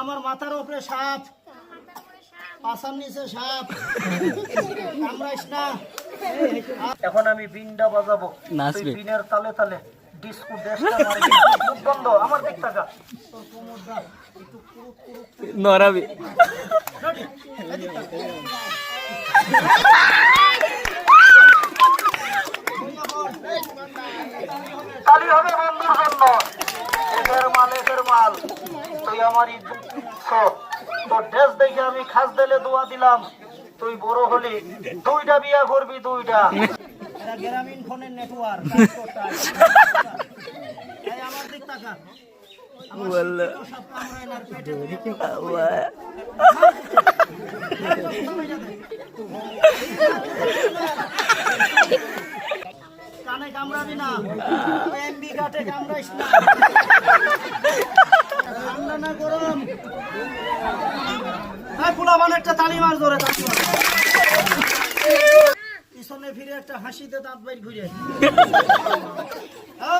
আমার মাথার উপরে সাপ। পাশার নিচে সাপ। কামড়াইস না। এখন আমি বিনটা বাজাবো। তুই বিনের তালে তালে ডিস্কো বন্ধ আমার দিক টাকা নড়াবি। তালি হবে বন্ধুর জন্য। এদের মাল এদের মাল। তুই আমার ইজ্জত। তোর ড্রেস দেখে আমি খাস দিলে দোয়া দিলাম। তুই বড় হলি। দুইটা বিয়া করবি দুইটা। গ্রামীণ ফোনের নেটওয়ার্ক আমার দিক টাকা বলল সব কামড়ায় না, পেটে কানে কামড়াবি না। এমবি কাটে কামড়াইস না। একটা তালি মার ধরে পিছনে ফিরে একটা হাসিতে দাঁত বাইর ঘুরে। হ্যাঁ?